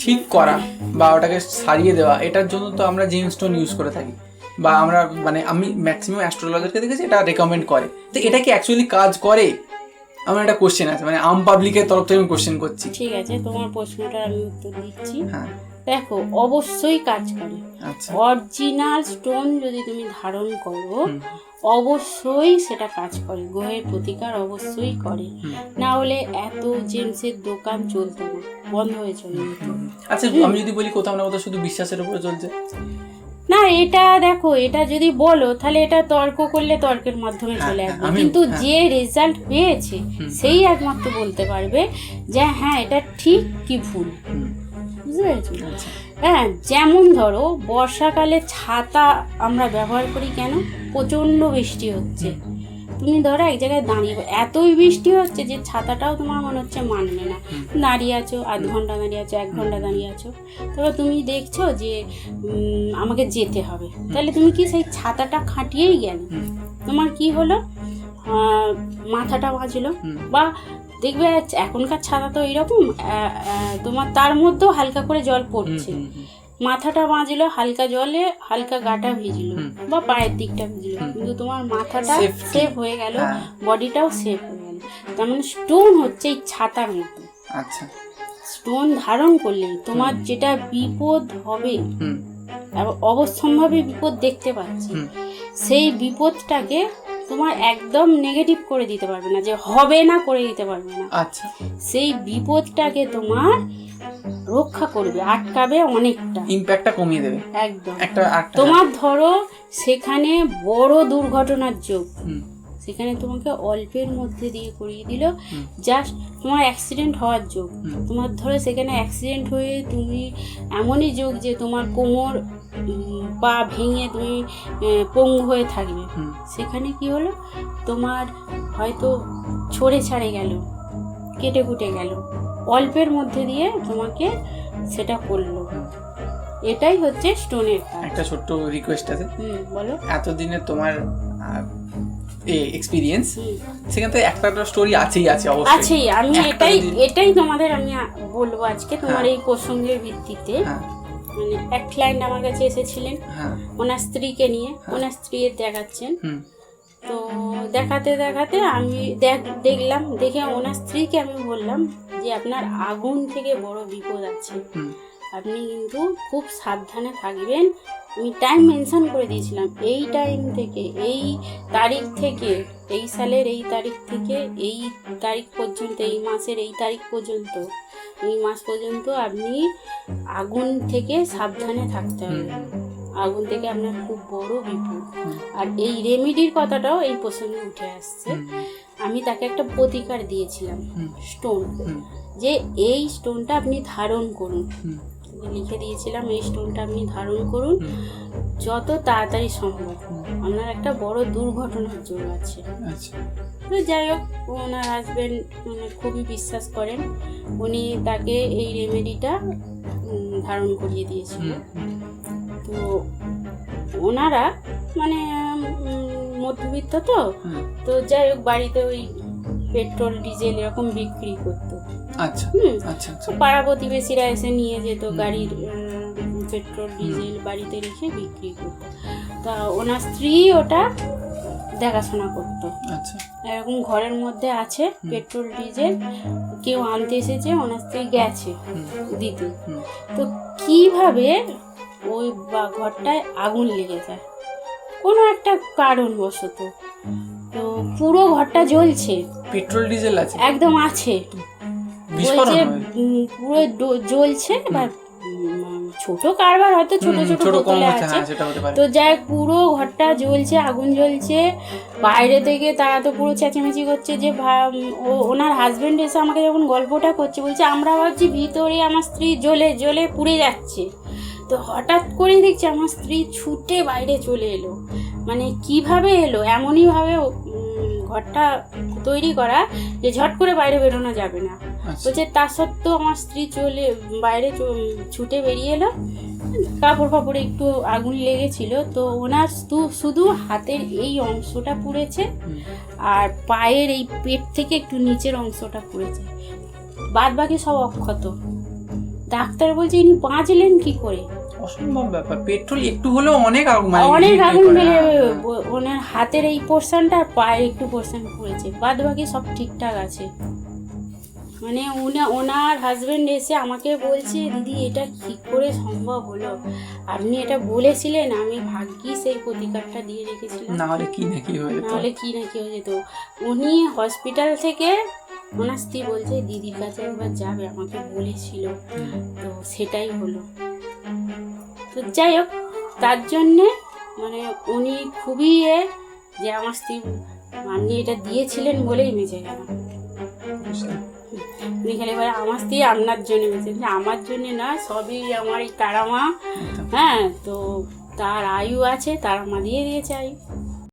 ঠিক করা বা ওটাকে সারিয়ে দেওয়া এটার জন্য তো আমরা জেম স্টোন ইউজ করে থাকি। বা আমরা মানে আমি ম্যাক্সিমাম অ্যাস্ট্রোলজারকে দেখেছি এটা রেকমেন্ড করে। তো এটা কি অ্যাকচুয়ালি কাজ করে? আমার একটা কোশ্চেন আছে মানে আম পাবলিকের তরফ থেকে আমি কোশ্চেন করছি। ঠিক আছে তোমার প্রশ্নটার আমি উত্তর দিচ্ছি। হ্যাঁ। দেখো অবশ্যই কাজ করে। আচ্ছা। অরিজিনাল স্টোন যদি তুমি ধারণ করো। অবশ্যই সেটা কাজ করে গ্রহের প্রতিকার অবশ্যই করে। না হলে এত জেমসের দোকান চলতো না বন্ধ হয়ে চলে যেত আচ্ছা আমি যদি বলি কোথাও না কোথাও শুধু বিশ্বাসের উপরে চলছে? না এটা দেখো এটা যদি বলো তাহলে এটা তর্ক করলে তর্কের মাধ্যমে হ্যাঁ, চলে হ্যাঁ, আসবে। কিন্তু হ্যাঁ। যে রেজাল্ট পেয়েছে সেই একমাত্র বলতে পারবে যে হ্যাঁ এটা ঠিক কি ভুল। বুঝতে পেরেছ? আচ্ছা। হ্যাঁ যেমন ধরো বর্ষাকালে ছাতা আমরা ব্যবহার করি কেন? প্রচণ্ড বৃষ্টি হচ্ছে। তুমি ধরো এক জায়গায় দাঁড়িয়ে এতই বৃষ্টি হচ্ছে যে ছাতাটাও তোমার মনে হচ্ছে মানবে না। দাঁড়িয়ে আছো, আধ ঘণ্টা দাঁড়িয়ে আছো, এক ঘণ্টা দাঁড়িয়ে আছো। তবে তুমি দেখছ যে আমাকে যেতে হবে। তাহলে তুমি কি সেই ছাতাটা খাটিয়েই গেলে? তোমার কি হলো? মাথাটা বাজলো। বা দেখবে এখনকার ছাতা তো এরকম তোমার তার মধ্যেও হালকা করে জল পড়ছে। মাথাটা বাজলো হালকা জলে হালকা গাটা ভিজলো বা পায়ের দিকটা ভিজলো। কিন্তু তোমার মাথাটা। সেফ হয়ে গেল হ্যাঁ, বডিটাও সেফ হয়ে গেল। তার মানে স্টোন হচ্ছে এই ছাতার মতো। আচ্ছা। স্টোন ধারণ করলে তোমার যেটা বিপদ হবে অবশ্যম্ভাবী বিপদ দেখতে পাচ্ছি সেই বিপদটাকে তোমার একদম নেগেটিভ করে দিতে পারবে না যে হবে না করে দিতে পারবে না। আচ্ছা। সেই বিপদটাকে তোমার রক্ষা করবে আটকাবে অনেকটা। ইম্প্যাক্টটা কমিয়ে দেবে। একদম। একটা তোমার ধরো সেখানে বড় দুর্ঘটনার যোগ। সেখানে তোমাকে অল্পের মধ্যে দিয়ে করিয়ে দিল। জাস্ট তোমার অ্যাক্সিডেন্ট হওয়ার যোগ। তোমার ধরো সেখানে অ্যাক্সিডেন্ট হয়ে তুমি এমনই যোগ যে তোমার কোমর পা ভেঙে তুমি পঙ্গু হয়ে থাকবে। সেখানে কি হলো? তোমার হয়তো ছড়ে ছাড়ে গেল কেটে কুটে গেল। অল্পের মধ্যে দিয়ে তোমাকে সেটা করল। এটাই হচ্ছে স্টোনের একটা ছোট্ট রিকোয়েস্ট আছে। হুম বলো। এতদিনে তোমার এক্সপিরিয়েন্স সেখান থেকে একটা স্টোরি আছেই আছে অবশ্যই। আছেই। আমি এটাই এটাই তোমাদের আমি বলব আজকে তোমার হ্যাঁ। এই প্রসঙ্গের ভিত্তিতে। হ্যাঁ। মানে এক ক্লায়েন্ট আমার কাছে এসেছিলেন। হ্যাঁ। ওনার স্ত্রীকে নিয়ে ওনার স্ত্রী দেখাচ্ছেন। তো দেখাতে দেখাতে আমি দেখ দেখলাম দেখে ওনার স্ত্রীকে আমি বললাম যে আপনার আগুন থেকে বড় বিপদ আছে। আপনি কিন্তু খুব সাবধানে থাকবেন। আমি টাইম মেনশন করে দিয়েছিলাম এই টাইম থেকে এই তারিখ থেকে এই সালের এই তারিখ থেকে এই তারিখ পর্যন্ত এই মাসের এই তারিখ পর্যন্ত এই মাস পর্যন্ত আপনি আগুন থেকে সাবধানে থাকতে হবে। আগুন থেকে আপনার খুব বড় বিপদ। আর এই রেমিডির কথাটাও এই প্রসঙ্গে উঠে আসছে। আমি তাকে একটা প্রতিকার দিয়েছিলাম স্টোন যে এই স্টোনটা আপনি ধারণ করুন। লিখে দিয়েছিলাম এই স্টোনটা আপনি ধারণ করুন। যত তাড়াতাড়ি সম্ভব আপনার একটা বড় দুর্ঘটনার জন্য আছে। আচ্ছা। তো যাই হোক ওনার হাজব্যান্ড মানে খুবই বিশ্বাস করেন। উনি তাকে এই রেমেডিটা ধারণ করিয়ে দিয়েছিল। তো ওনারা মানে মধ্যবিত্ত তো। তো যাই হোক বাড়িতে ওই পেট্রোল ডিজেল এরকম বিক্রি করতো। আচ্ছা হুম আচ্ছা আচ্ছা। পাড়া প্রতিবেশীরা এসে নিয়ে যেত গাড়ির পেট্রোল ডিজেল বাড়িতে রেখে বিক্রি করতো। তা ওনার স্ত্রী ওটা দেখাশোনা করতো। আচ্ছা। এরকম ঘরের মধ্যে আছে পেট্রোল ডিজেল। কেউ আনতে এসেছে ওনার স্ত্রী গেছে দিতে। তো কীভাবে ওই বা ঘরটায় আগুন লেগে যায়? কোনো একটা কারণবশত। পুরো ঘরটা জ্বলছে। পেট্রোল ডিজেল আছে? একদম আছে। বিস্ফোরণ বলছে হয়? উম, পুরো ড- জ্বলছে বা উম, ছোট কারবার হয়তো ছোট হুম, ছোট ছোট কম বোতলে হচ্ছে আছে। হ্যাঁ সেটা হতে পারে। তো যাই হোক, পুরো ঘরটা জ্বলছে আগুন জ্বলছে। বাইরে থেকে তারা তো পুরো চেঁচামেচি করছে যে ভা- ও ওনার হাজবেন্ড এসে আমাকে যখন গল্পটা করছে বলছে আমরা ভাবছি ভিতরে আমার স্ত্রী জ্বলে জ্বলে পুড়ে যাচ্ছে। তো হঠাৎ করে দেখছি আমার স্ত্রী ছুটে বাইরে চলে এলো। মানে কীভাবে এলো? এমনইভাবে ঘরটা তৈরি করা যে ঝট করে বাইরে বেরোনো যাবে না। আচ্ছা। বলছে তা সত্ত্বেও আমার স্ত্রী চলে বাইরে ছুটে বেরিয়ে এলো। কাপড় ফাপড়ে একটু আগুন লেগেছিল। তো ওনার শুধু হাতের এই অংশটা পুড়েছে আর পায়ের এই পেট থেকে একটু নিচের অংশটা পুড়েছে। বাদ বাকি সব অক্ষত। ডাক্তার বলছে ইনি বাঁচলেন কি করে? অসম্ভব ব্যাপার। পেট্রোল একটু হলেও অনেক আগুন অনেক আগুন হ্যাঁ। ওনার হাতের এই পোর্শনটা আর পায়ে একটু পোর্শন পড়েছে। বাদ বাকি সব ঠিকঠাক আছে। মানে উনি ওনার হাজবেন্ড এসে আমাকে বলছে দিদি এটা কি করে সম্ভব হলো? আপনি এটা বলেছিলেন আমি ভাগ্যি সেই প্রতিকারটা দিয়ে রেখেছিলাম। না হলে কি না কি হয়ে যেত? নাহলে কি না কি হয়ে যেত? উনি হসপিটাল থেকে ওনার স্ত্রী বলছে দিদির কাছে একবার যাবে আমাকে বলেছিল। তো সেটাই হলো। তো যাই হোক তার জন্যে মানে উনি খুবই এ যে আমার স্ত্রী আপনি এটা দিয়েছিলেন বলেই বেঁচে গেল উনি খেলে বলে আমার স্ত্রী আপনার জন্য বেঁচে গেছে। আমার জন্যে না সবই আমার এই তারা মা হ্যাঁ তো তার আয়ু আছে তারা মা দিয়ে দিয়েছে আয়ু।